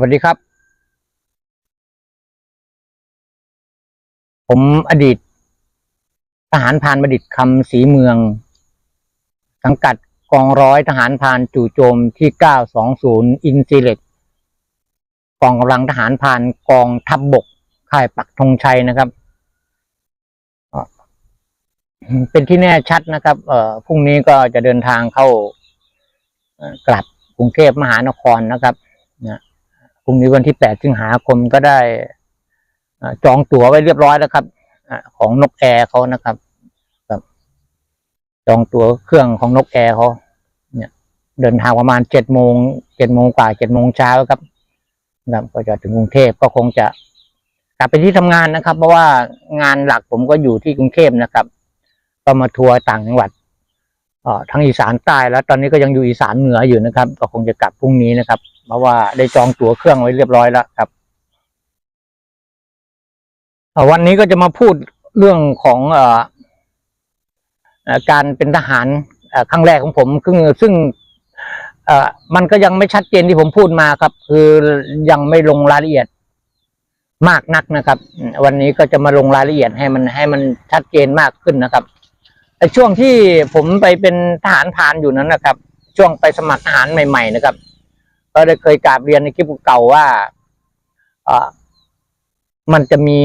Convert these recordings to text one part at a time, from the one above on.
วัสดีครับ ผมอดีตทหารพานประดิษฐ์คำศรีเมือง สังกัดกองร้อยทหารพานจู่โจมที่ 920 อินซีเล็กกองกำลังทหารพานกองทัพบบกค่ายปักธงชัยนะครับ เป็นที่แน่ชัดนะครับเอ่อพรุ่งนี้ก็จะเดินทางเข้ากลับกรุงเทพมหานครนะครับนะ พรุ่งนี้วันที่8สิงหาคมก็ได้จองตั๋วไว้เรียบร้อยแล้วครับของนกแอร์เขานะครับครับ จองตั๋วเครื่องของนกแอร์เขาเนี่ย เดินทางประมาณเจ็ดโมงเจ็ดโมงกว่าเจ็ดโมงเช้าครับนะครับก็จะถึงกรุงเทพก็คงจะกลับไปที่ทำงานนะครับ เพราะว่างานหลักผมก็อยู่ที่กรุงเทพนะครับ ก็มาทัวร์ต่างจังหวัดทั้งอีสานใต้แล้ว ตอนนี้ก็ยังอยู่อีสานเหนืออยู่นะครับ ก็คงจะกลับพรุ่งนี้นะครับ เพราะว่าได้จองตั๋วเครื่องไว้เรียบร้อยแล้วครับวันนี้ก็จะมาพูดเรื่องของออการเป็นทหารครั้งแรกของผมซึ่งซึ่งมันก็ยังไม่ชัดเจนที่ผมพูดมาครับ คือยังไม่ลงรายละเอียดมากนักนะครับ วันนี้ก็จะมาลงรายละเอียดให้มันให้มันชัดเจนมากขึ้นนะครับช่วงที่ผมไปเป็นทหารพรานอยู่นั้นนะครับ ช่วงไปสมัครทหารใหม่ ๆ นะครับ ก็ได้เคยกราบเรียนในคลิปเก่าว่าเออมันจะมี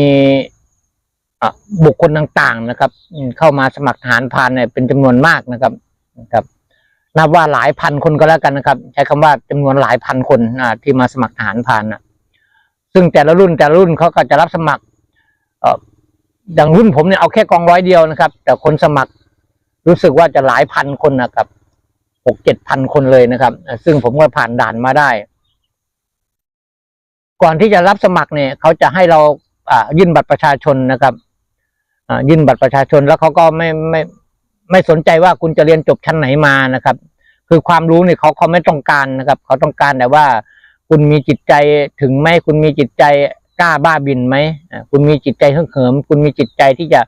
อบุคคลต่างๆนะครับ เข้ามาสมัครทหารพรานเนี่ยเป็นจำนวนมากนะครับนะครับ นับว่าหลายพันคนก็แล้วกันนะครับ ใช้คำว่าจำนวนหลายพันคนอที่มาสมัครทหารพรานนะซึ่งแต่ละรุ่นแต่ละรุ่นเขาก็จะรับสมัครเออย่างรุ่นผมเนี่ยเอาแค่กองร้อยเดียวนะครับ แต่คนสมัครรู้สึกว่าจะหลายพันคนนะครับ หกเจ็ดพันคนเลยนะครับ ซึ่งผมก็ผ่านด่านมาได้ ก่อนที่จะรับสมัครเนี่ย เขาจะให้เราอ่ายื่นบัตรประชาชนนะครับอ่ายื่นบัตรประชาชนแล้วเขาก็ไม่ไม่ไม่สนใจว่าคุณจะเรียนจบชั้นไหนมานะครับ คือความรู้เนี่ยเขาเขาไม่ต้องการนะครับ เขาต้องการแต่ว่า คุณมีจิตใจถึงไหมคุณมีจิตใจกล้าบ้าบินไหมคุณมีจิตใจเหิมเหิมคุณมีจิตใจที่จะ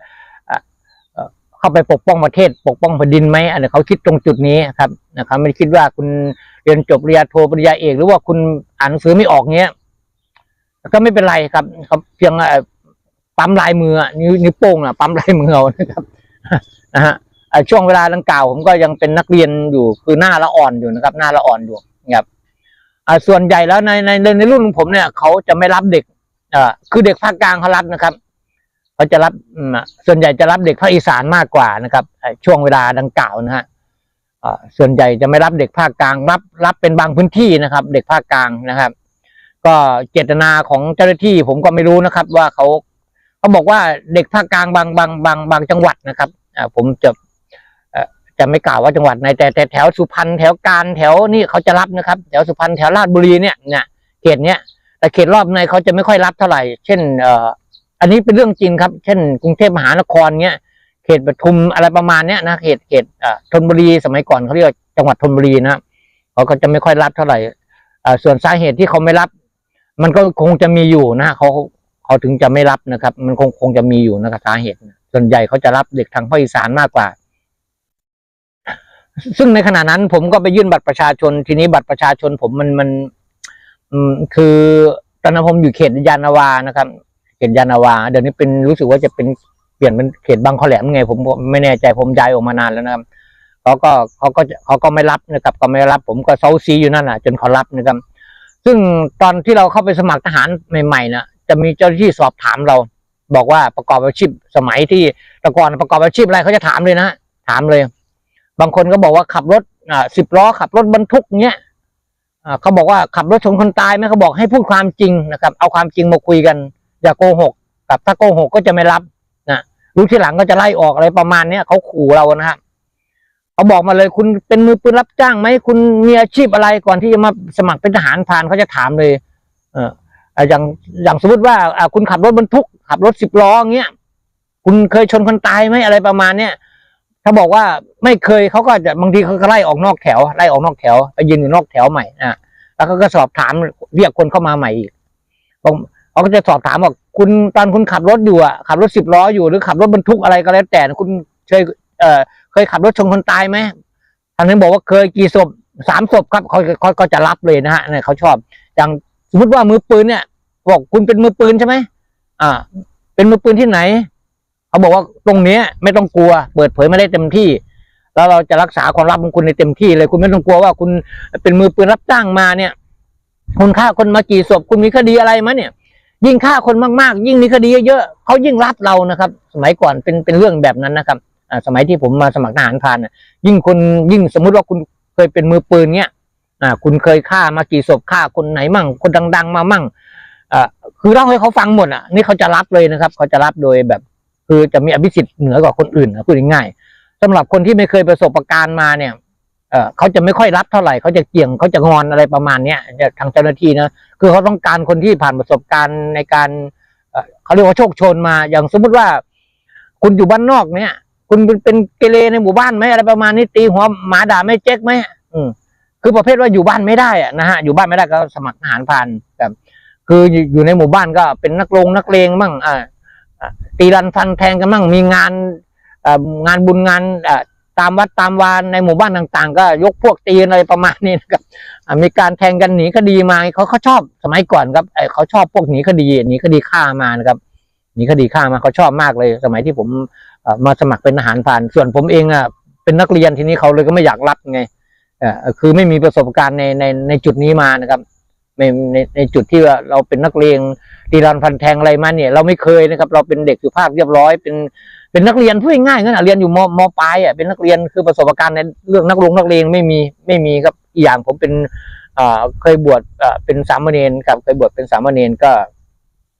เข้าไปปกป้องประเทศ ปกป้องแผ่นดินไหมอันนี้เขาคิดตรงจุดนี้ครับนะครับ ไม่คิดว่าคุณเรียนจบปริญญาโทปริญญาเอก หรือว่าคุณอ่านหนังสือไม่ออกเงี้ยก็ไม่เป็นไรครับเขาเพียงปั๊มลายมือนิ้วนิ้วโป้งอะปั๊มลายมือเอานะครับนะฮะช่วงเวลาดังกล่าวผมก็ยังเป็นนักเรียนอยู่คือหน้าละอ่อนอยู่นะครับ หน้าละอ่อนอยู่นะครับส่วนใหญ่แล้วในในในในรุ่นของผมเนี่ยเขาจะไม่รับเด็กอ่าคือเด็กภาคกลางเขารับนะครับ เขาจะรับอืมส่วนใหญ่จะรับเด็กภาคอีสานมากกว่านะครับช่วงเวลาดังกล่าวนะฮะอ่าส่วนใหญ่จะไม่รับเด็กภาคกลางรับรับเป็นบางพื้นที่นะครับ เด็กภาคกลางนะครับ ก็เจตนาของเจ้าหน้าที่ผมก็ไม่รู้นะครับ ว่าเขาเขาบอกว่าเด็กภาคกลางบางบางบางบางจังหวัดนะครับอ่าผมจะเออจะไม่กล่าวว่าจังหวัดไหนแต่แต่แถวสุพรรณแถวการแถวนี่เขาจะรับนะครับ แถวสุพรรณแถวราชบุรีเนี่ยเนี่ยเขตเนี้ยแต่เขตรอบในเขาจะไม่ค่อยรับเท่าไหร่ เช่นเอ่อ อันนี้เป็นเรื่องจริงครับ เช่น กรุงเทพมหานครเนี้ยเขตปทุมอะไรประมาณเนี้ยนะเขตเขตเอ่อธนบุรีสมัยก่อนเขาเรียกว่าจังหวัดธนบุรีนะเขาก็จะไม่ค่อยรับเท่าไหร่อ่อส่วนสาเหตุที่เขาไม่รับ มันก็คงจะมีอยู่นะเขาเขาถึงจะไม่รับนะครับ มันคงคงจะมีอยู่นะครับสาเหตุ ส่วนใหญ่เขาจะรับเด็กทางภาคอีสานมากกว่า ซึ่งในขณะนั้นผมก็ไปยื่นบัตรประชาชน ทีนี้บัตรประชาชนผมมันมันอืมคือตอนนั้นผมอยู่เขตยานาวานะครับ ตยานาวา เดี๋ยวนี้เป็นรู้สึกว่าจะเป็นเปลี่ยนเป็นเขตบางขอแหลมไง ผมไม่แน่ใจผมย้ายออกมานานแล้วนะครับเขาก็เขาก็เขาก็ไม่รับนะครับก็ไม่รับ ผมก็เซาซีอยู่นั่นแหะจนเขารับนะครับ ซึ่งตอนที่เราเข้าไปสมัครทหารใหม่ๆนะจะมีเจ้าหน้าที่สอบถามเรา บอกว่าประกอบอาชีพสมัยที่ต่ก่อนประกอบอาชีพอะไรเขาจะถามเลยนะถามเลย บางคนก็บอกว่าขับรถอ่าสิบล้อขับรถบรรทุกเนี้ยอ่าเขาบอกว่าขับรถชนคนตายไหมเขาบอกให้พูดความจริงนะครับ เอาความจริงมาคุยกัน อย่าโกหกกับถ้าโกหกก็จะไม่รับนะรู้ทีหลังก็จะไล่ออกอะไรประมาณเนี้ยเขาขู่เรานะครับเขาบอกมาเลยคุณเป็นมือปืนรับจ้างไหมคุณมีอาชีพอะไรก่อนที่จะมาสมัครเป็นทหารพรานเขาจะถามเลย เอออ่อย่างอย่างสมมติว่าอคุณขับรถบรรทุกขับรถสิบล้ออย่างเงี้ยคุณเคยชนคนตายไหมอะไรประมาณเนี้ยถ้าบอกว่าไม่เคยเขาก็จะบางทีเขาก็ไล่ออกนอกแถวไล่ออกนอกแถวไปยืนอยู่นอกแถวใหม่อะแล้วก็สอบถามเรียกคนเข้ามาใหม่อีกบอก เขาก็จะสอบถามว่าคุณตอนคุณขับรถอยู่อะขับรถสิบล้ออยู่หรือขับรถบรรทุกอะไรก็แล้วแต่คุณเคยเอ่อเคยขับรถชนคนตายไหมทางนั้นบอกว่าเคยกี่ศพสามศพครับเขาเขาก็จะรับเลยนะฮะเนี่ยเขาชอบ อย่างสมมติว่ามือปืนเนี่ยบอกคุณเป็นมือปืนใช่ไหมอ่า เป็นมือปืนที่ไหน เขาบอกว่าตรงเนี้ย ไม่ต้องกลัว เปิดเผยไม่ได้เต็มที่ แล้วเราจะรักษาความลับของคุณในเต็มที่เลย คุณไม่ต้องกลัวว่าคุณเป็นมือปืนรับจ้างมาเนี่ยคุณฆ่าคนมากี่ศพคุณมีคดีอะไรมาเนี่ย ยิ่งฆ่าคนมากๆ ยิ่งมีคดีเยอะๆเขายิ่งรับเรานะครับ สมัยก่อนเป็นเป็นเรื่องแบบนั้นนะครับอ่าสมัยที่ผมมาสมัครทหารพรานยิ่งคนยิ่งสมมุติว่าคุณเคยเป็นมือปืนเนี่ยอ่าคุณเคยฆ่ามากี่ศพฆ่าคนไหนมั่ง คนดัง ๆ มามั่งอ่าคือเล่าให้เขาฟังหมดอะนี่เขาจะรับเลยนะครับเขาจะรับโดยแบบ คือจะมีอภิสิทธิ์เหนือกว่าคนอื่นนะพูดง่ายๆสำหรับคนที่ไม่เคยประสบการณ์มาเนี่ย เขาจะไม่ค่อยรับเท่าไหร่เขาจะเกี่ยงเขาจะงอนอะไรประมาณเนี้ยทางเจ้าหน้าที่นะคือเขาต้องการคนที่ผ่านประสบการณ์ในการเขาเรียกว่าโชคชนมา อย่างสมมุติว่า คุณอยู่บ้านนอกเนี่ย คุณเป็นเกเรในหมู่บ้านไหมอะไรประมาณนี้ตีหัวหมาด่าไม่เจ๊กไหมอืมคือประเภทว่าอยู่บ้านไม่ได้อะนะฮะอยู่บ้านไม่ได้ก็สมัครทหารพรานแบบคืออยู่ในหมู่บ้านก็เป็นนักลงนักเลงมั่งอ่าตีรันฟันแทงกันมั่งมีงานอ่องานบุญงานอ่อ ตามวัดตามวานในหมู่บ้านต่าง ๆ ก็ยกพวกตีนอะไรประมาณนี้นะครับมีการแทงกันหนีคดีมาเขาเขาชอบสมัยก่อนครับเอ่อเขาชอบพวกหนีคดีหนีคดีฆ่ามานะครับหนีคดีฆ่ามาเขาชอบมากเลย สมัยที่ผมมาสมัครเป็นทหารผ่าน ส่วนผมเองอะเป็นนักเรียนทีนี้เขาเลยก็ไม่อยากรับไงอ่อคือไม่มีประสบการณ์ในในในจุดนี้มานะครับในในในจุดที่ว่าเราเป็นนักเลงตีรันฟันแทงอะไรมาเนี่ย เราไม่เคยนะครับ เราเป็นเด็กสุภาพเรียบร้อยเป็น เป็นนักเรียนพูดง่ายๆงั้นอะเรียนอยู่มมปลายอะเป็นนักเรียนคือประสบการณ์ในเรื่องนักลงนักเลงไม่มีไม่มีครับอีกอย่างผมเป็นเอ่อเคยบวชเอ่อเป็นสามเณรครับเคยบวชเป็นสามเณรก็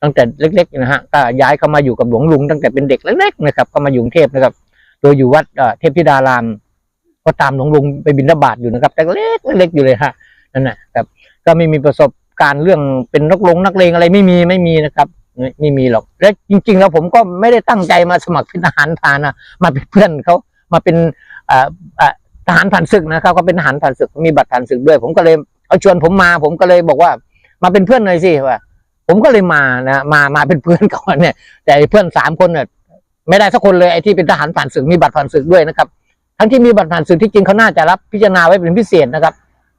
ตั้งแต่เล็กๆนะฮะก็ย้ายเข้ามาอยู่กับหลวงลุง ตั้งแต่เป็นเด็กเล็กๆนะครับเข้ามาอยู่กรุงเทพนะครับ โดยอยู่วัดเอ่อเทพธิดาราม ก็ตามหลวงลุงไปบิณฑบาตอยู่นะครับ แต่เล็กเล็กอยู่เลยฮะนั่นแหะครับ ก็ไม่มีประสบการณ์เรื่องเป็นนักลงนักเลงอะไรไม่มีไม่มีนะครับ ไม่ไม่มีหรอก และจริง ๆ แล้วผมก็ไม่ได้ตั้งใจมาสมัครเป็นทหารพรานนะมาเป็นเพื่อนเขามาเป็นอ่อเอ่อทหารผ่านศึกนะครับก็เป็นทหารผ่านศึกมีบัตรผ่านศึกด้วย ผมก็เลยเอาชวนผมมา ผมก็เลยบอกว่า มาเป็นเพื่อนหน่อยสิว่า ผมก็เลยมานะมามาเป็นเพื่อนก่อนเนี่ย แต่เพื่อนสามคนเนี่ยไม่ได้สักคนเลยไอ้ที่เป็นทหารผ่านศึกมีบัตรผ่านศึกด้วยนะครับ ทั้งที่มีบัตรผ่านศึกที่จริงเขาน่าจะรับพิจารณาไว้เป็นพิเศษนะครับ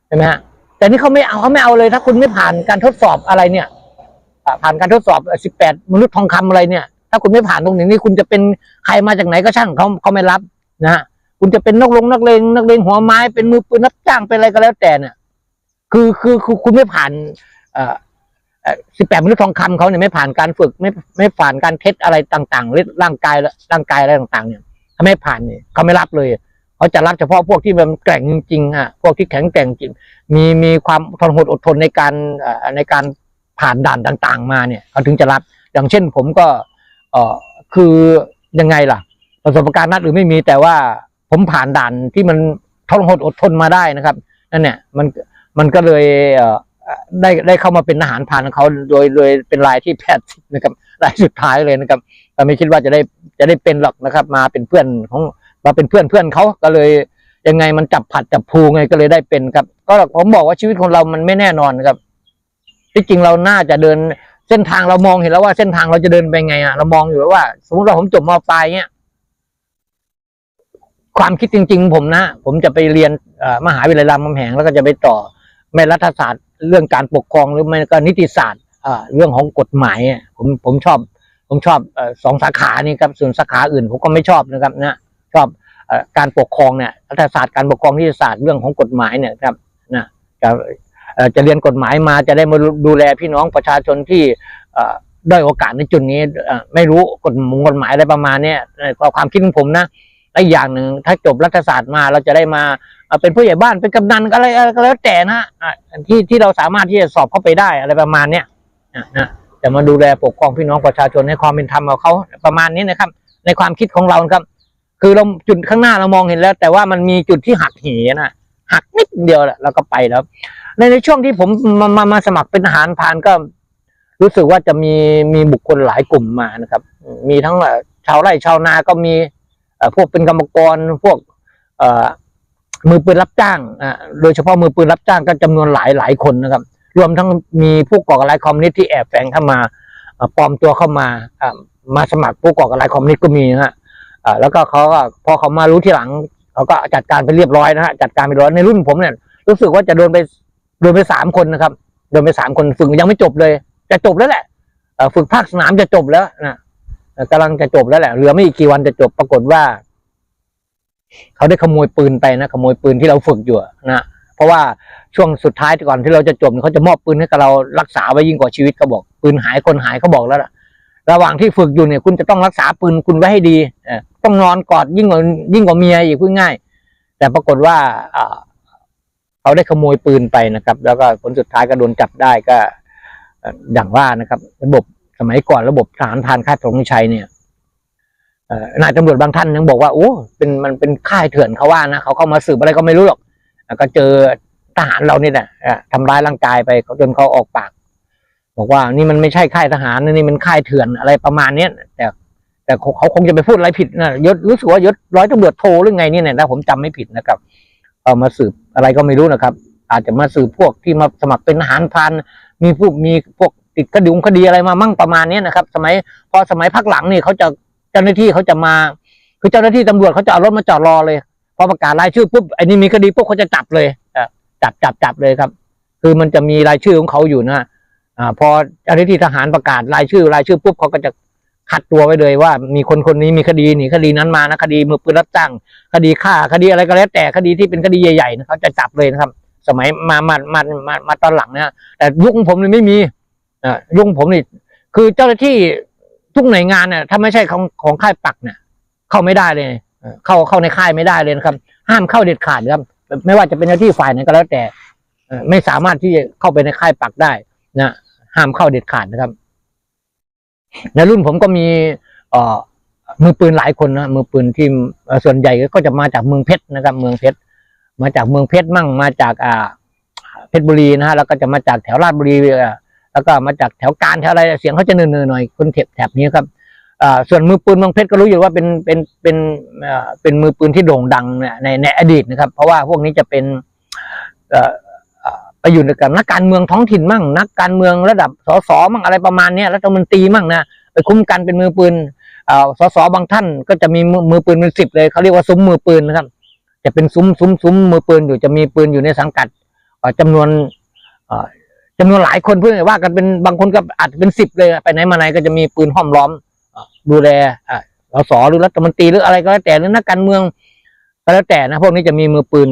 ใช่ไหมฮะแต่นี่เขาไม่เอาเขาไม่เอาเลยถ้าคุณไม่ผ่านการทดสอบอะไรเนี่ย ผ่านการทดสอบ 18 มนุษย์ทองคำอะไรเนี่ย ถ้าคุณไม่ผ่านตรงนี้นี่คุณจะเป็นใครมาจากไหนก็ช่างเขาเขาไม่รับนะฮะคุณจะเป็นนักลงนักเลงนักเลงหัวไม้เป็นมือปืนรับจ้างเป็นอะไรก็แล้วแต่เนี่ยคือคือคือคุณไม่ผ่านเอ่อสิบแปดมนุษย์ทองคำเขาเนี่ยไม่ผ่านการฝึกไม่ไม่ผ่านการเทสอะไรต่างๆรือร่างกายร่างกายอะไรต่างๆ เนี่ย ถ้าไม่ผ่านเนี่ยเขาไม่รับเลยเขาจะรับเฉพาะพวกที่มันแกร่งจริงๆฮะพวกที่แข็งแกร่งจริง มีมีความทนหดอดทนในการในการ ผ่านด่านต่าง ๆ มาเนี่ยเขาถึงจะรับอย่างเช่นผมก็เออคือยังไงล่ะ ประสบการณ์นัดหรือไม่มีแต่ว่าผมผ่านด่านที่มันทนหดอดทนมาได้นะครับนั่นเนี่ยมันมันก็เลยเออได้ได้เข้ามาเป็นทหารผ่านของเขาโดยโดยเป็นรายที่แพทย์นะครับรายสุดท้ายเลยนะครับแต่ไม่คิดว่าจะได้จะได้เป็นหรอกนะครับ มาเป็นเพื่อนของมาเป็นเพื่อนเพื่อนเขาก็เลยยังไงมันจับผัดจับภูไงก็เลยได้เป็นครับ ก็ผมบอกว่าชีวิตของเรามันไม่แน่นอนนะครับ ที่จริงเราน่าจะเดินเส้นทางเรามองเห็นแล้วว่าเส้นทางเราจะเดินไปไงอะเรามองอยู่แล้วว่า สมมติว่าผมจบมปลายเนี่ยความคิดจริง ๆ ผมนะผมจะไปเรียนมหาวิทยาลัยรามคำแหงแล้วก็จะไปต่อไม่รัฐศาสตร์ เรื่องการปกครองหรือไม่ก็นิติศาสตร์เรื่องของกฎหมายผมผมชอบ ผมชอบสองสาขานี่ครับส่วนสาขาอื่นผมก็ไม่ชอบนะครับนะชอบการปกครองเนี่ยรัฐศาสตร์การปกครองนิติศาสตร์เรื่องของกฎหมายเนี่ยครับนะจะ จะเรียนกฎหมายมาจะได้มาดูแลพี่น้องประชาชนที่ด้อยโอกาสในจุดนี้ไม่รู้กฎกฎหมายอะไรประมาณนี้ความคิดของผมนะและอีกอย่างหนึ่งถ้าจบรัฐศาสตร์มาเราจะได้มาเป็นผู้ใหญ่บ้านเป็นกำนันอะไรอะไรก็แล้วแต่นะที่ที่เราสามารถที่จะสอบเข้าไปได้อะไรประมาณเนี้ยนะจะมาดูแลปกครองพี่น้องประชาชนให้ความเป็นธรรมกับเขาประมาณนี้นะครับ ในความคิดของเราครับ คือเราจุดข้างหน้าเรามองเห็นแล้ว แต่ว่ามันมีจุดที่หักเหนะหักนิดเดียวแหละเราก็ไปแล้ว ในในช่วงที่ผมมามามาสมัครเป็นทหารพรานก็ รู้สึกว่าจะมีมีบุคคลหลายกลุ่มมานะครับ มีทั้งชาวไร่ชาวนาก็มีพวกเป็นกรรมกรพวกมือปืนรับจ้างโดยเฉพาะมือปืนรับจ้างก็จำนวนหลายหลายคนนะครับ รวมทั้งมีผู้ก่อการร้ายคอมมิวนิสต์ที่แอบแฝงเข้ามาปลอมตัวเข้ามามาสมัครผู้ก่อการร้ายคอมมิวนิสต์ก็มีนะฮะแล้วก็เขาก็พอเขามารู้ทีหลังเขาก็จัดการไปเรียบร้อยนะฮะจัดการไปเรียบร้อยในรุ่นผมเนี่ยรู้สึกว่าจะโดนไป โดนไปสามคนนะครับ โดนไปสามคนฝึกยังไม่จบเลย จะจบแล้วแหละฝึกภาคสนามจะจบแล้วนะเอ่อกำลังจะจบแล้วแหละเหลือไม่อีกกี่วันจะจบปรากฏว่า เขาได้ขโมยปืนไปนะขโมยปืนที่เราฝึกอยู่นะเพราะว่าช่วงสุดท้ายก่อนที่เราจะจบเขาจะมอบปืนให้กับเรารักษาไว้ยิ่งกว่าชีวิตเขาบอกปืนหายคนหายเขาบอกแล้วล่ะระหว่างที่ฝึกอยู่เนี่ย คุณจะต้องรักษาปืนคุณไว้ให้ดีต้องนอนกอดยิ่งกว่ายิ่งกว่าเมียอีกพูดง่าย แต่ปรากฏว่าอ่า เขาได้ขโมยปืนไปนะครับ แล้วก็ผลสุดท้ายก็โดนจับได้ก็อ่ออย่างว่านะครับ ระบบสมัยก่อนระบบทหารพานค่ายธงชัยเนี่ยนายตำรวจบางท่านยังบอกว่าโอ้เป็นมันเป็นค่ายเถื่อนเขาว่านะเขาเข้ามาสืบอะไรก็ไม่รู้หรอกแล้วก็เจอทหารเราเนี่แหละทำร้ายร่างกายไปเขาจนเขาออกปาก บอกว่านี่มันไม่ใช่ค่ายทหารนี่มันค่ายเถื่อนอะไรประมาณเนี้ยแต่แต่เขาคงจะไปพูดอะไรผิดนะยศรู้สึกว่ายศร้อยตำรวจโทหรือไงเนี่ยนะผมจำไม่ผิดนะครับ เอามาสืบอะไรก็ไม่รู้นะครับ อาจจะมาสืบพวกที่มาสมัครเป็นทหารพรานมีพวกมีพวกติดคดีคดีอะไรมามั่งประมาณเนี้ยนะครับ สมัยพอสมัยพักหลังนี่เขาจะเจ้าหน้าที่เขาจะมา คือเจ้าหน้าที่ตำรวจเขาจะเอารถมาจอดรอเลยพอประกาศรายชื่อปุ๊บไอ้นี่มีคดีปุ๊บเขาจะจับเลยจับจับจับเลยครับ คือมันจะมีรายชื่อของเขาอยู่นะอ่าพอเจ้าหน้าที่ทหารประกาศรายชื่อรายชื่อปุ๊บเขาก็จะ คัดตัวไว้เลยว่า มีคนคนนี้มีคดีหนีคดีนั้นมานะคดีมือปืนรับจ้างคดีฆ่าคดีอะไรก็แล้วแต่คดีที่เป็นคดีใหญ่ๆนะเขาจะจับเลยนะครับ สมัยมามามามามาตอนหลังนะแต่ยุคของผมนี่ไม่มีอ่ายุคของผมนี่คือเจ้าหน้าที่ทุกหน่วยงานเนี่ยถ้าไม่ใช่ของของค่ายปักเนี่ยเข้าไม่ได้เลยเข้าเข้าในค่ายไม่ได้เลยนะครับ ห้ามเข้าเด็ดขาดครับ ไม่ว่าจะเป็นเจ้าหน้าที่ฝ่ายไหนก็แล้วแต่ไม่สามารถที่จะเข้าไปในค่ายปักได้นะห้ามเข้าเด็ดขาดนะครับ ในรุ่นผมก็มีเอ่อมือปืนหลายคนนะมือปืนที่ส่วนใหญ่ก็จะมาจากเมืองเพชรนะครับ เมืองเพชรมาจากเมืองเพชรมั่งมาจากอ่าเพชรบุรีนะฮะแล้วก็จะมาจากแถวราชบุรีแล้วก็มาจากแถวการแถวอะไรเสียงเขาจะเนินๆหน่อยคนแถบแถบนี้ครับส่วนมือปืนเมืองเพชรก็รู้อยู่ว่าเป็นเป็นเป็นเป็นมือปืนที่โด่งดังในในอดีตนะครับ เพราะว่าพวกนี้จะเป็น ไปอยู่กับนักการเมืองท้องถิ่นมั่ง นักการเมืองระดับสสมั่งอะไรประมาณเนี้ยรัฐมนตรีมั่งนะไปคุ้มกันเป็นมือปืนเออสสบางท่านก็จะมีมือปืนเป็นสิบเลยเขาเรียกว่าซุ้มมือปืนนะครับ จะเป็นซุ้มซุ้มซุ้มมือปืนอยู่จะมีปืนอยู่ในสังกัดเอ่อจำนวนเอ่อจำนวนหลายคนเพื่อนว่ากันเป็นบางคนก็อาจเป็นสิบเลยไปไหนมาไหนก็จะมีปืนห้อมล้อมดูแลอ่าสสหรือรัฐมนตรีหรืออะไรก็แล้วแต่หรือนักการเมืองก็แล้วแต่นะพวกนี้จะมีมือปืน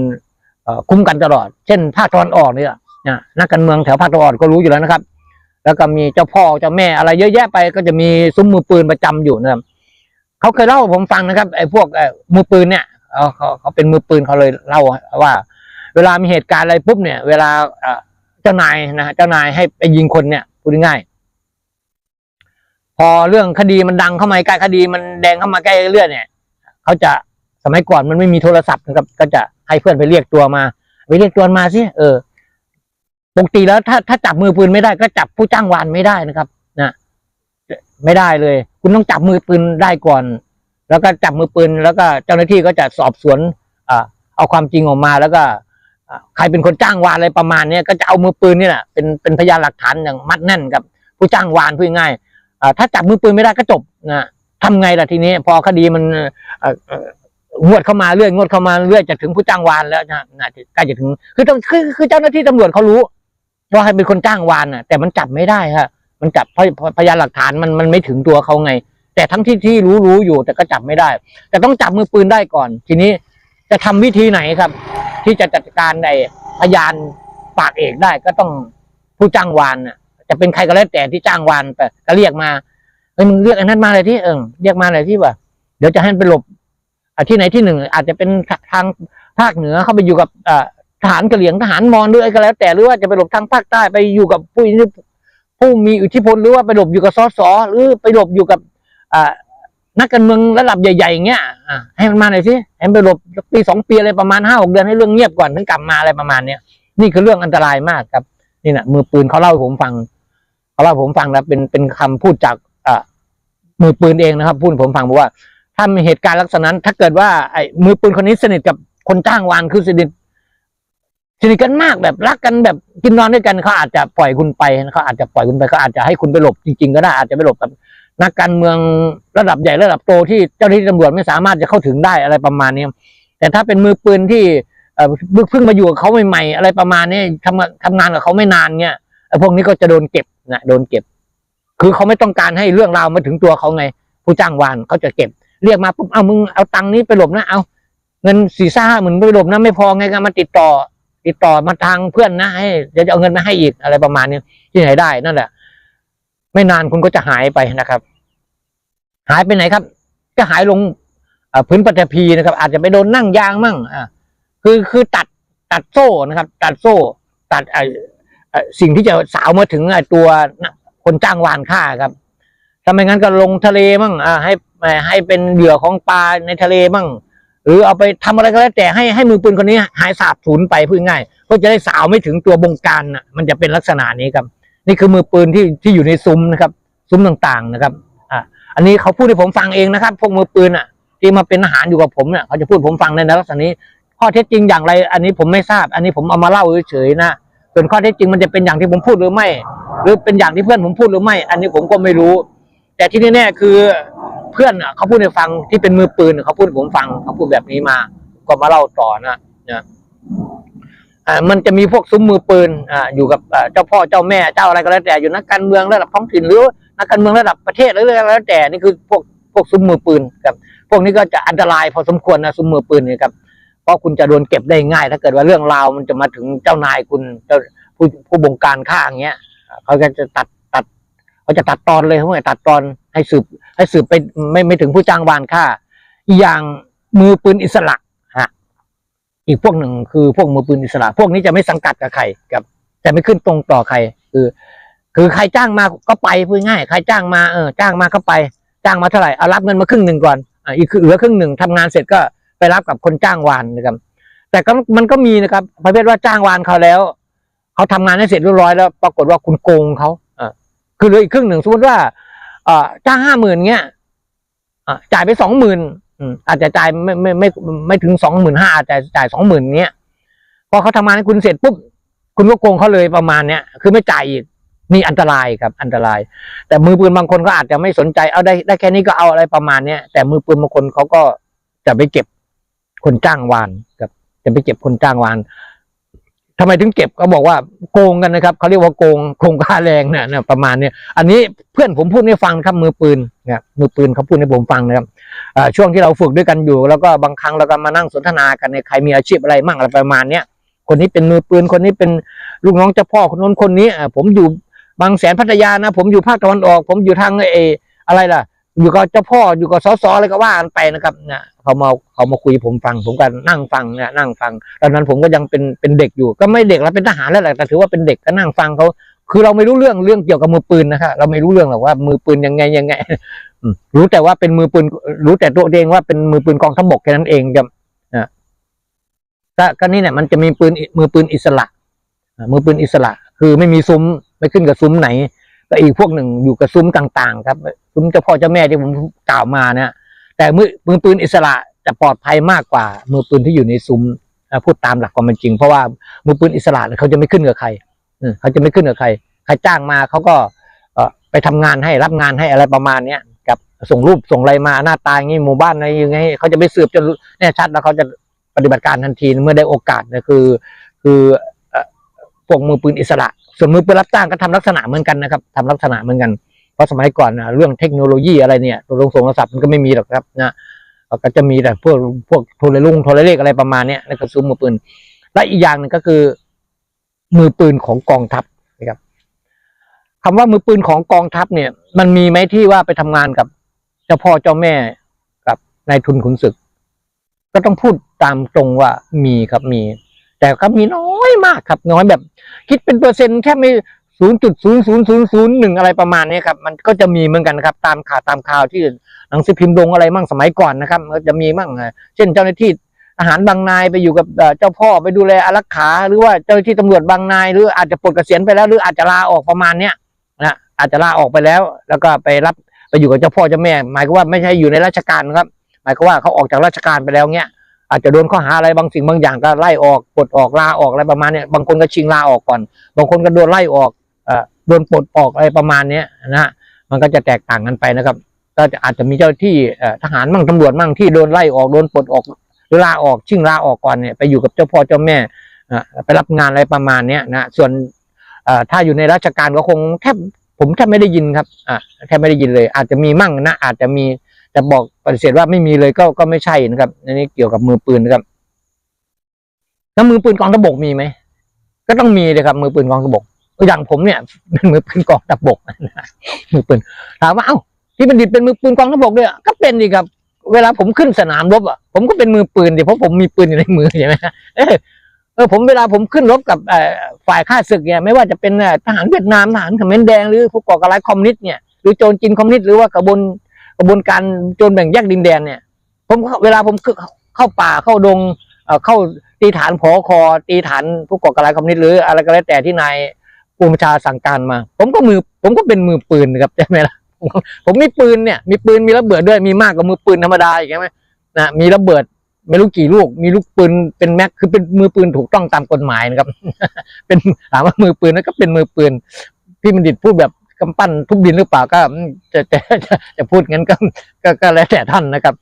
คุ้มกันตลอด เช่นภาคตะวันออกเนี่ย นะนักการเมืองแถวภาคตะวันออกก็รู้อยู่แล้วนะครับ แล้วก็มีเจ้าพ่อเจ้าแม่อะไรเยอะแยะไปก็จะมีซุ้มมือปืนประจำอยู่นะครับเขาเคยเล่าผมฟังนะครับไอ้พวกเอ่อมือปืนเนี่ยเขาเขาเป็นมือปืนเขาเลยเล่าว่า เวลามีเหตุการณ์อะไรปุ๊บเนี่ย เวลาเจ้านายนะเจ้านายให้ไปยิงคนเนี่ยพูดง่ายพอเรื่องคดีมันดังเข้ามาใกล้คดีมันแดงเข้ามาใกล้เรื่อยเนี่ยเขาจะสมัยก่อนมันไม่มีโทรศัพท์นะครับ ก็จะให้เพื่อนไปเรียกตัวมา ไปเรียกตัวมาสิเออ ปกติแล้วถ้าถ้าจับมือปืนไม่ได้ก็จับผู้จ้างวานไม่ได้นะครับนะไม่ได้เลย คุณต้องจับมือปืนได้ก่อน แล้วก็จับมือปืนแล้วก็เจ้าหน้าที่ก็จะสอบสวนอเอาความจริงออกมาแล้วก็ใครเป็นคนจ้างวานอะไรประมาณเนี้ยก็จะเอามือปืนนี่แหละเป็นเป็นพยานหลักฐานอย่างมัดแน่นกับผู้จ้างวานพูดง่ายถ้าจับมือปืนไม่ได้ก็จบนะทำไงล่ะทีนี้ พอคดีมันงวดเข้ามาเรื่อยงวดเข้ามาเรื่อยจะถึงผู้จ้างวานแล้วนะน่ะใกล้จะถึง คือต้องคือคือเจ้าหน้าที่ตำรวจเขารู้ ว่าให้เป็นคนจ้างวานน่ะ แต่มันจับไม่ได้ครับมันจับเพราะพยานหลักฐานมันมันไม่ถึงตัวเขาไง แต่ทั้งที่ที่รู้รู้อยู่ แต่ก็จับไม่ได้ แต่ต้องจับมือปืนได้ก่อน ทีนี้จะทำวิธีไหนครับ ที่จะจัดการในพยานปากเอกได้ก็ต้องผู้จ้างวานน่ะ จะเป็นใครก็แล้วแต่ที่จ้างวานไปก็เรียกมาเฮ้ยมึงเรียกไอ้นั้นมาเลยที่เออเรียกมาเลยที่ว่าเดี๋ยวจะให้มันไปหลบที่ไหนที่หนึ่งอาจจะเป็นทางภาคเหนือเข้าไปอยู่กับอ่า ทหารกระเหรี่ยงทหารมอญหรืออะไรก็แล้ว แต่หรือว่าจะไปหลบทางภาคใต้ไปอยู่กับผู้ผู้มีอิทธิพลหรือว่าไปหลบอยู่กับสสหรือไปหลบอยู่กับอนักการเมืองระดับใหญ่ๆอย่างเงี้ยให้มันมาหน่อยสิให้มันไปหลบปีสองปีอะไรประมาณห้าหกเดือนให้เรื่องเงียบก่อนถึงกลับมาอะไรประมาณเนี้ยนี่คือเรื่องอันตรายมากครับ นี่นะมือปืนเขาเล่าให้ผมฟังเขาเล่าให้ผมฟังนะเป็นเป็นคำพูดจากอ่ามือปืนเองนะครับ พูดให้ผมฟังบอกว่า ถ้ามีเหตุการณ์ลักษณะนั้น ถ้าเกิดว่าไอ้มือปืนคนนี้สนิทกับคนจ้างวานคือสนิท สนิทกันมากแบบรักกันแบบกินนอนด้วยกันเขาอาจจะปล่อยคุณไปเขาอาจจะปล่อยคุณไปเขาอาจจะให้คุณไปหลบจริง ๆ ก็ได้อาจจะไปหลบกับนักการเมืองระดับใหญ่ระดับโตที่เจ้าหน้าที่ตำรวจไม่สามารถจะเข้าถึงได้อะไรประมาณนี้แต่ถ้าเป็นมือปืนที่เอ่อเพิ่งมาอยู่กับเขาใหม่ๆอะไรประมาณนี้ทำทำงานกับเขาไม่นานเงี้ยพวกนี้ก็จะโดนเก็บนะโดนเก็บ คือเขาไม่ต้องการให้เรื่องราวมาถึงตัวเขาไง ผู้จ้างวานเขาจะเก็บ เรียกมาปุ๊บเอามึงเอาตังค์นี้ไปหลบนะเอาเงินสี่ซ่าหมื่นไปหลบนะไม่พอไงก็มาติดต่อ ติดต่อมาทางเพื่อนนะให้เดี๋ยวจะเอาเงินมาให้อีกอะไรประมาณนี้ที่ไหนได้นั่นแหละ ไม่นานคุณก็จะหายไปนะครับ หายไปไหนครับ ก็หายลงพื้นปฐพีนะครับ อาจจะไปโดนนั่งยางมั่งอ่าคือคือตัดตัดโซ่นะครับ ตัดโซ่ ตัดไอสิ่งที่จะสาวมาถึงไอตัวคนจ้างวานฆ่าครับถ้าไม่งั้นก็ลงทะเลมั่งอ่าให้ให้เป็นเหยื่อของปลาในทะเลมั่ง หรือเอาไปทำอะไรก็แล้วแต่ให้ให้มือปืนคนนี้หายสาบสูญไปพูดง่ายก็จะได้สาวไม่ถึงตัวบงการน่ะมันจะเป็นลักษณะนี้ครับ นี่คือมือปืนที่ที่อยู่ในซุ้มนะครับ ซุ้มต่างๆนะครับอ่าอันนี้เขาพูดให้ผมฟังเองนะครับ พวกมือปืนอะ ที่มาเป็นทหารอยู่กับผมเนี่ยเขาจะพูดผมฟังในลักษณะนี้ข้อเท็จจริงอย่างไร อันนี้ผมไม่ทราบ อันนี้ผมเอามาเล่าเฉยๆนะส่วนข้อเท็จจริงมันจะเป็นอย่างที่ผมพูดหรือไม่ หรือเป็นอย่างที่เพื่อนผมพูดหรือไม่ อันนี้ผมก็ไม่รู้ แต่ที่แน่ๆคือ เพื่อนอะเขาพูดให้ฟังที่เป็นมือปืนเขาพูดผมฟังเขาพูดแบบนี้มา ก็มาเล่าต่อนะนะอ่ามันจะมีพวกซุ้มมือปืนอ่าอยู่กับเจ้าพ่อเจ้าแม่เจ้าอะไรก็แล้วแต่อยู่นักการเมืองระดับท้องถิ่นหรือนักการเมืองระดับประเทศหรืออะไรก็แล้วแต่นี่คือพวกพวกซุ้มมือปืนครับ พวกนี้ก็จะอันตรายพอสมควรนะซุ้มมือปืนเนี่ยครับเพราะคุณจะโดนเก็บได้ง่าย ถ้าเกิดว่าเรื่องราวมันจะมาถึงเจ้านายคุณเจ้าผู้ผู้บงการฆ่าอย่างเงี้ยเขาก็จะตัดตัดเขาจะตัดตอนเลยเขาไม่ตัดตอน ให้สืบให้สืบไปไม่ไม่ถึงผู้จ้างวานฆ่าอย่างมือปืนอิสระฮะอีกพวกหนึ่งคือพวกมือปืนอิสระ พวกนี้จะไม่สังกัดกับใครกับจะไม่ขึ้นตรงต่อใคร คือ คือใครจ้างมาก็ไปพูดง่ายใครจ้างมาเออจ้างมาก็ไป จ้างมาเท่าไหร่เอารับเงินมาครึ่งหนึ่งก่อนอ่าอีกคือเหลือครึ่งหนึ่งทำงานเสร็จก็ไปรับกับคนจ้างวานนะครับ แต่ก็มันก็มีนะครับประเภทว่าจ้างวานเขาแล้วเขาทำงานให้เสร็จเรียบร้อยแล้ว ปรากฏว่าคุณโกงเขาอ่าคือเหลืออีกครึ่งหนึ่งสมมติว่า เอ่อจ้างห้าหมื่นเงี้ยอ่าจ่ายไปสองหมื่นอาจจะจ่ายไม่ไม่ไม่ไม่ถึงสองหมื่นห้าอาจจะจ่ายสองหมื่นเงี้ยพอเขาทำงานให้คุณเสร็จปุ๊บคุณก็โกงเขาเลยประมาณเนี้ยคือไม่จ่ายอีกนี่อันตรายครับอันตราย แต่มือปืนบางคนก็อาจจะไม่สนใจเอาได้ได้แค่นี้ก็เอาอะไรประมาณเนี้ยแต่มือปืนบางคนเขาก็จะไปเก็บคนจ้างวานครับจะไปเก็บคนจ้างวาน ทำไมถึงเก็บก็บอกว่าโกงกันนะครับเขาเรียกว่าโกงโกงค่าแรงเนี่ยนะประมาณเนี้ยอันนี้เพื่อนผมพูดให้ฟังครับมือปืนนะครับมือปืนเขาพูดให้ผมฟังนะครับช่วงที่เราฝึกด้วยกันอยู่ แล้วก็บางครั้งเราก็มานั่งสนทนากันในใครมีอาชีพอะไรมั่งอะไรประมาณเนี้ยคนนี้เป็นมือปืนคนนี้เป็นลูกน้องเจ้าพ่อคนนู้นคนนี้อ่ผมอยู่บางแสนพัทยานะ ผมอยู่ภาคตะวันออก ผมอยู่ทางเออะไรล่ะ อยู่กับเจ้าพ่ออยู่กับสสอะไรก็ว่ากันไปนะครับเนะเขามาเขามาคุยผมฟัง ผมก็นั่งฟังเนะนั่งฟังตอนนั้นผมก็ยังเป็นเป็นเด็กอยู่ ก็ไม่เด็กแล้วเป็นทหารแล้วแหละแต่ถือว่าเป็นเด็กก็นั่งฟังเขาคือเราไม่รู้เรื่องเรื่องเกี่ยวกับมือปืนนะครับเราไม่รู้เรื่องหรอกว่ามือปืนยังไงยังไงรู้แต่ว่าเป็นมือปืน รู้แต่ตัวเองว่าเป็นมือปืนกองทัพบกแค่นั้นเองครับนะก็ก็นี่เนี่ยมันจะมีปืนมือปืนอิสระมือปืนอิสระ คือไม่มีซุ้มไม่ขึ้นกับซุ้มไหน ก็อีกพวกหนึ่งอยู่กับซุ้มต่างๆ ครับซุ้มเจ้าพ่อเจ้าแม่ที่ผมกล่าวมานะแต่มือมือปืนอิสระจะปลอดภัยมากกว่ามือปืนที่อยู่ในซุ้มพูดตามหลักความเป็นจริง เพราะว่ามือปืนอิสระเขาจะไม่ขึ้นกับใครเขาจะไม่ขึ้นกับใคร ใครจ้างมาเขาก็ไปทำงานให้รับงานให้อะไรประมาณเนี้ยกับส่งรูปส่งอะไรมาหน้าตาอย่างงี้หมู่บ้านอะไรอย่างงี้เขาจะไปสืบจนแน่ชัดแล้วเขาจะปฏิบัติการทันทีเมื่อได้โอกาสนะคือ คือ วกมือปืนอิสระ ส่วนมือปืนรับจ้างก็ทำลักษณะเหมือนกันนะครับทำลักษณะเหมือนกัน เพราะสมัยก่อนนะเรื่องเทคโนโลยีอะไรเนี่ยโทรศัพท์โทรศัพท์มันก็ไม่มีหรอกครับนะก็จะมีแต่พวกพวกโทรลุงโทรเลขอะไรประมาณเนี้ยแล้วก็ซุ้มมือปืน และอีกอย่างหนึ่งก็คือ มือปืนของกองทัพนะครับคำว่ามือปืนของกองทัพเนี่ย มันมีไหมที่ว่าไปทำงานกับเจ้าพ่อเจ้าแม่กับนายทุนขุนศึก ก็ต้องพูดตามตรงว่ามีครับมี แต่ก็มีน้อยมากครับน้อยแบบ คิดเป็นเปอร์เซ็นต์แค่ไม่ศูนย์จุดศูนย์ศูนย์ศูนย์ศูนย์หนึ่งอะไรประมาณนี้ครับมันก็จะมีเหมือนกันครับ ตามข่าวตามข่าวที่หนังสือพิมพ์ลงอะไรมั่งสมัยก่อนนะครับก็จะมีมั่งเช่นเจ้าหน้าที่ทหารบางนายไปอยู่กับเอ่อเจ้าพ่อไปดูแลอารักขา หรือว่าเจ้าหน้าที่ตำรวจบางนาย หรืออาจจะปลดเกษียณไปแล้ว หรืออาจจะลาออกประมาณเนี้ยนะอาจจะลาออกไปแล้ว แล้วก็ไปรับไปอยู่กับเจ้าพ่อเจ้าแม่ หมายก็ว่าไม่ใช่อยู่ในราชการครับ หมายก็ว่าเขาออกจากราชการไปแล้วเนี้ย อาจจะโดนข้อหาอะไรบางสิ่งบางอย่างก็ไล่ออกปลดออกลาออกอะไรประมาณเนี้ยบางคนก็ชิงลาออกก่อน บางคนก็โดนไล่ออกเอ่อโดนปลดออกอะไรประมาณเนี้ยนะฮะมันก็จะแตกต่างกันไปนะครับ ก็จะอาจจะมีเจ้าที่ทหารมั่งตำรวจมั่งที่โดนไล่ออกโดนปลดออกหรือลาออกชิงลาออกก่อนเนี่ยไปอยู่กับเจ้าพ่อเจ้าแม่ไปรับงานอะไรประมาณเนี้ยนะส่วนถ้าอยู่ในราชการก็คงแทบผมแทบไม่ได้ยินครับแทบไม่ได้ยินเลย อาจจะมีมั่งนะอาจจะมี แต่บอกปฏิเสธว่าไม่มีเลยก็ก็ไม่ใช่นะครับอันนี้เกี่ยวกับมือปืนนะครับแล้วมือปืนกองทัพบกมีไหมก็ต้องมีเลยครับ มือปืนกองทัพบกอย่างผมเนี่ยเป็นมือปืนกองทัพบกนะมือปืนถามว่าเอ้าที่บัณฑิตเป็นมือปืนกองทัพบกเนี่ยก็เป็นดีครับ เวลาผมขึ้นสนามรบอะผมก็เป็นมือปืนดิเพราะผมมีปืนอยู่ในมือใช่ไหมเออเออผมเวลาผมขึ้นรบกับฝ่ายข้าศึกเนี่ยไม่ว่าจะเป็นทหารเวียดนามทหารเขมรแดงหรือผู้ก่อการร้ายคอมมิวนิสต์เนี่ยหรือโจรจีนคอมมิวนิสต์หรือว่ากระบวน กระบวนการโจรแบ่งแยกดินแดนเนี่ย ผมเวลาผมเข้าป่าเข้าดงเข้าตีฐานผอคอตีฐานผู้ก่อการร้ายคอมมิวนิสต์หรืออะไรก็แล้วแต่ที่นายผู้บัญชาสั่งการมา ผมก็มือผมก็เป็นมือปืนนะครับใช่ไหมล่ะผมผมมีปืนเนี่ยมีปืนมีระเบิดด้วยมีมากกว่ามือปืนธรรมดาอีกใช่ไหมนะมีระเบิดไม่รู้กี่ลูก มีลูกปืนเป็นแม็กคือเป็นมือปืนถูกต้องตามกฎหมายนะครับ เป็นถามว่ามือปืนนั่นก็เป็นมือปืนพี่บัณฑิตพูดแบบ กำปั้นทุบดินหรือเปล่าก็จะจะจะจะพูดงั้นก็ก็ก็แล้วแต่ท่านนะครับ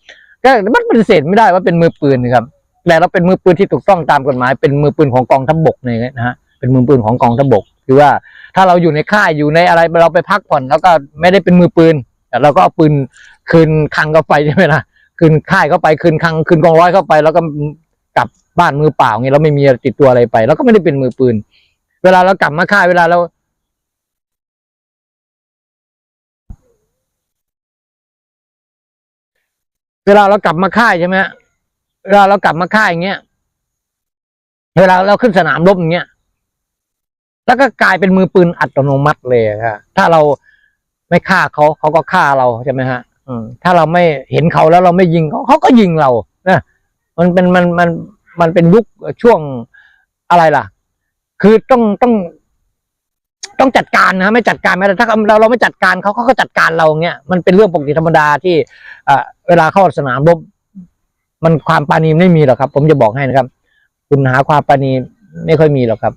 ก็มันปฏิเสธไม่ได้ว่าเป็นมือปืนนะครับแต่เราเป็นมือปืนที่ถูกต้องตามกฎหมาย เป็นมือปืนของกองทัพบกเนี่ยนะฮะเป็นมือปืนของกองทัพบกคือว่าถ้าเราอยู่ในค่ายอยู่ในอะไรเราไปพักผ่อน แล้วก็ไม่ได้เป็นมือปืนแต่เราก็เอาปืนคืนคังเข้าไปใช่ไหมล่ะคืนค่ายเข้าไปคืนคังคืนกองร้อยเข้าไป แล้วก็กลับบ้านมือเปล่าไงเราไม่มีติดตัวอะไรไปเราก็ไม่ได้เป็นมือปืน เวลาเรากลับมาค่ายเวลาเรา วลาเรากลับมาค่ายใช่ไหมเวลาเรากลับมาค่ายอย่างเงี้ย เวลาเราขึ้นสนามรบอย่างเงี้ย แล้วก็กลายเป็นมือปืนอัตโนมัติเลยครับถ้าเราไม่ฆ่าเขาเขาก็ฆ่าเราใช่ไหมฮะ อืม ถ้าเราไม่เห็นเขาแล้วเราไม่ยิงเขาเขาก็ยิงเรานะมันเป็นมันมันมันเป็นยุคช่วงอะไรล่ะ คือต้องต้อง ต้องจัดการนะไม่จัดการไม่ได้ถ้าเราเราไม่จัดการเขาเขาก็จัดการเราเงี้ยมันเป็นเรื่องปกติธรรมดาที่อ่า เวลาเข้าสนามรบมันความปาณีไม่มีหรอกครับ ผมจะบอกให้นะครับ คุณหาความปาณีไม่ค่อยมีหรอกครับ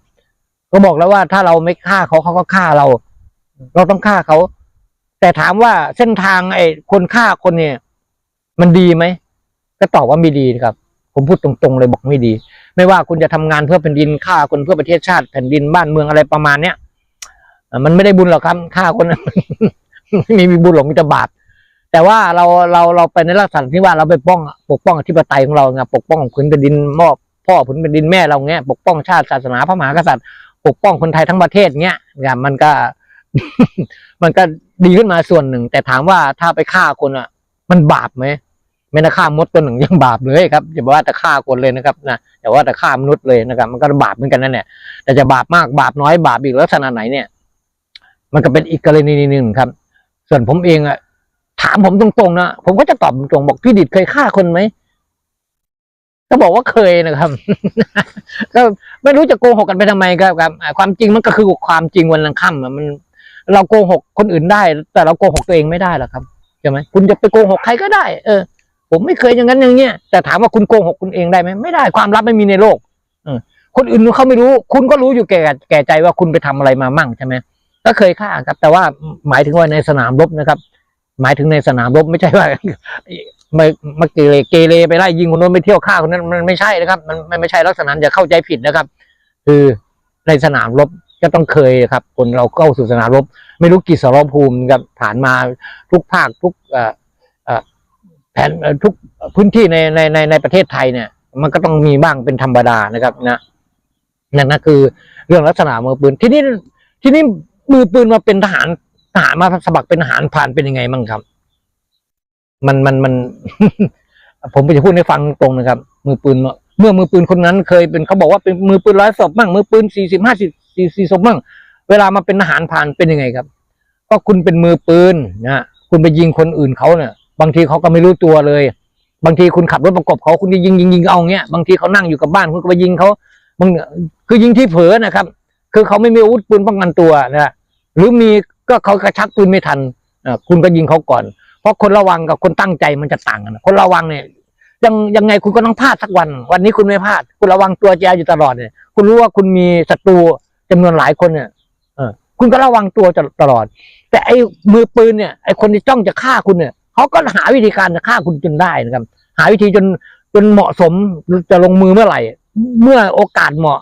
ก็บอกแล้วว่าถ้าเราไม่ฆ่าเขาเขาก็ฆ่าเรา เราต้องฆ่าเขา แต่ถามว่าเส้นทางไอ้คนฆ่าคนเนี่ย มันดีไหมก็ตอบว่าไม่ดีครับ ผมพูดตรงๆเลยบอกไม่ดี ไม่ว่าคุณจะทำงานเพื่อแผ่นดินฆ่าคนเพื่อประเทศชาติแผ่นดินบ้านเมืองอะไรประมาณเนี้ยมันไม่ได้บุญหรอกครับฆ่าคนไม่มีบุญหรอกมีแต่บาป แต่ว่าเราเราเราไปในลักษณะที่ว่าเราไปป้องปกป้องอธิปไตยของเราไงปกป้องผืนแผ่นดินมอบพ่อผืนแผ่นดินแม่เราเงี้ยปกป้องชาติศาสนาพระมหากษัตริย์ปกป้องคนไทยทั้งประเทศเงี้ยเนี่ยมันก็ มันก็ดีขึ้นมาส่วนหนึ่ง แต่ถามว่าถ้าไปฆ่าคนอะ มันบาปไหมไม่นะฆ่ามดตัวหนึ่งยังบาปเลยครับอย่าบอกว่าแต่ฆ่าคนเลยนะครับนะแต่ว่าแต่ฆ่ามนุษย์เลยนะครับ มันก็บาปเหมือนกันนั่นแหละแต่จะบาปมากบาปน้อยบาปอีกลักษณะไหนเนี่ย มันก็เป็นอีกกรณีหนึ่งครับ ส่วนผมเองอะ ถามผมตรงๆนะผมก็จะตอบตรงๆบอกพี่ดิดเคยฆ่าคนไหมก็บอกว่าเคยนะครับ ก็ไม่รู้จะโกหกกันไปทำไมครับครับความจริงมันก็คือความจริงวันลังค่ำอะมัน เราโกหกคนอื่นได้ แต่เราโกหกตัวเองไม่ได้หรอกครับใช่ไหมคุณจะไปโกหกใครก็ได้ เออ ผมไม่เคยอย่างนั้นอย่างเงี้ยแต่ถามว่าคุณโกหกคุณเองได้ไหมไม่ได้ความลับไม่มีในโลกเออคนอื่นเขาไม่รู้ คุณก็รู้อยู่แก่แก่ใจว่าคุณไปทำอะไรมามั่งใช่ไหมก็เคยฆ่าครับ แต่ว่าหมายถึงว่าในสนามรบนะครับ หมายถึงในสนามรบไม่ใช่ว่ามามาเกเรเกเรไปไล่ยิงคนนู้นไปเที่ยวฆ่าคนนั้นมันไม่ใช่นะครับ มันไม่ใช่ลักษณะอย่าเข้าใจผิดนะครับ คือในสนามรบก็ต้องเคยครับ คนเราเข้าสู่สนามรบ ไม่รู้กี่สรภูมิครับผ่านมาทุกภาคทุกแผนทุกพื้นที่ในในในในประเทศไทยเนี่ย มันก็ต้องมีบ้างเป็นธรรมดานะครับนะนั่นนะคือเรื่องลักษณะมือปืนที่นี่ที่นี่มือปืนมาเป็นทหาร ทหารมาสมัครเป็นทหารผ่านเป็นยังไงบ้างครับ มันมันมัน ผมจะพูดให้ฟังตรงนะครับ มือปืนเนอเมื่อมือปืนคนนั้นเคยเป็นเขาบอกว่าเป็นมือปืนร้อยศพบ้างมือปืนสี่สิบห้าสิบสี่สี่ศพบ้างเวลามาเป็นทหารผ่านเป็นยังไงครับ ก็คุณเป็นมือปืนนะคุณไปยิงคนอื่นเขาเนี่ยบางทีเขาก็ไม่รู้ตัวเลย บางทีคุณขับรถประกบเขาคุณจะยิงยิงยิงเอาเงี้ยบางทีเขานั่งอยู่กับบ้านคุณก็ไปยิงเขาบางคือยิงที่เผลอนะครับ คือเขาไม่มีอาวุธปืนป้องกันตัวนะหรือมี ก็เขากระชักปืนไม่ทันคุณก็ยิงเขาก่อน เพราะคนระวังกับคนตั้งใจมันจะต่างกันะคนระวังเนี่ยยังยังไงคุณก็ต้องพลาดสักวัน วันนี้คุณไม่พลาด คุณระวังตัวแจอยู่ตลอดเนี่ย คุณรู้ว่าคุณมีศัตรูจำนวนหลายคนเนี่ยเออคุณก็ระวังตัวจะตลอด แต่ไอ้มือปืนเนี่ยไอ้คนที่จ้องจะฆ่าคุณเนี่ยเขาก็หาวิธีการจะฆ่าคุณจนได้นะครับ หาวิธีจนจนเหมาะสมจะลงมือเมื่อไหร่ เมื่อโอกาสเหมาะ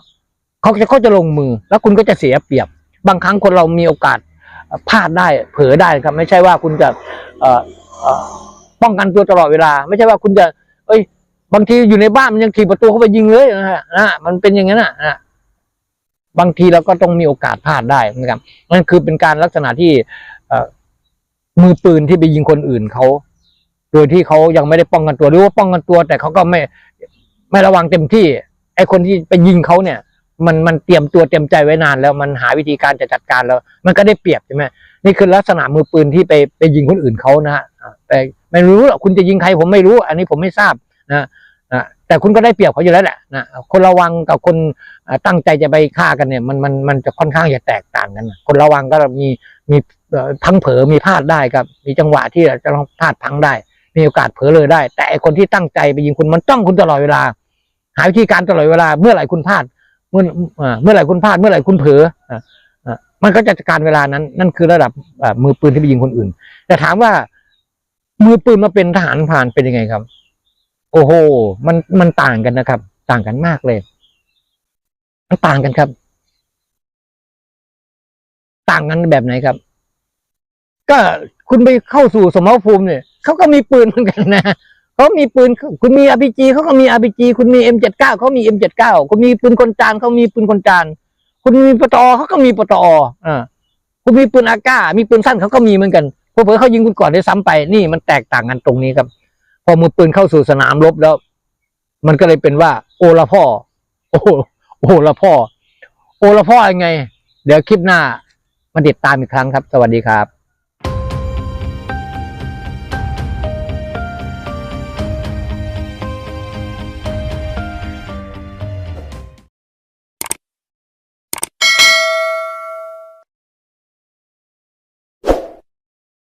เขาจะเขาจะลงมือ แล้วคุณก็จะเสียเปรียบ บางครั้งคนเรามีโอกาส พลาดได้เผลอได้ครับ ไม่ใช่ว่าคุณจะป้องกันตัวตลอดเวลา ไม่ใช่ว่าคุณจะ เอ้ย บางทีอยู่ในบ้านมันยังถีบประตูเข้าไปยิงเลยนะฮะนะมันเป็นอย่างนั้นนะนะบางทีเราก็ต้องมีโอกาสพลาดได้นะครับนั่นคือเป็นการลักษณะที่มือปืนที่ไปยิงคนอื่นเขาโดยที่เขายังไม่ได้ป้องกันตัวหรือว่าป้องกันตัว แต่เขาก็ไม่ไม่ระวังเต็มที่ไอ้คนที่ไปยิงเขาเนี่ย มันมันเตรียมตัวเตรียมใจไว้นานแล้วมันหาวิธีการจะจัดการแล้ว มันก็ได้เปรียบใช่ไหมนี่คือลักษณะมือปืนที่ไปไปยิงคนอื่นเขานะฮะอ่าแต่ไม่รู้หรอกคุณจะยิงใครผมไม่รู้ อันนี้ผมไม่ทราบนะนะแต่คุณก็ได้เปรียบเขาอยู่แล้วแหละนะคนระวังกับคนตั้งใจจะไปฆ่ากันเนี่ยมันมันมันจะค่อนข้างจะแตกต่างกันนะคนระวังก็มีมีเอ่อพังเผลอมีพลาดได้ครับ มีจังหวะที่จะต้องพลาดพังได้ มีโอกาสเผลอเลยได้ แต่ไอคนที่ตั้งใจไปยิงคุณมันจ้องคุณตลอดเวลา หาวิธีการตลอดเวลา เมื่อไหร่คุณพลาด เมื่อเมื่อไหร่คุณพลาดเมื่อไหร่คุณเผลอมันก็จัดการเวลานั้น นั่นคือระดับมือปืนที่ไปยิงคนอื่น แต่ถามว่า มือปืนมาเป็นทหารผ่านเป็นยังไงครับ โอ้โห มันมันต่างกันนะครับ ต่างกันมากเลย มันต่างกันครับ ต่างกันแบบไหนครับ ก็คุณไปเข้าสู่สมรภูมิเนี่ยเขาก็มีปืนเหมือนกันนะ เขามีปืนคุณมี RPG เขาก็มี RPG คุณมี M79 เขามี M79 คุณมีปืนคนจานเขามีปืนคนจาน คุณมีปตอเขาก็มีปตออ่าคุณมีปืนอากามีปืนสั้นเขาก็มีเหมือนกันพวกเพื่อเขายิงคุณก่อนได้ซ้ำไปนี่มันแตกต่างกันตรงนี้ครับ พอมือปืนเข้าสู่สนามรบแล้ว มันก็เลยเป็นว่า โอละพ่อ โอโอละพ่อ โอละพ่อยังไง เดี๋ยวคลิปหน้ามาติดตามอีกครั้งครับ สวัสดีครับ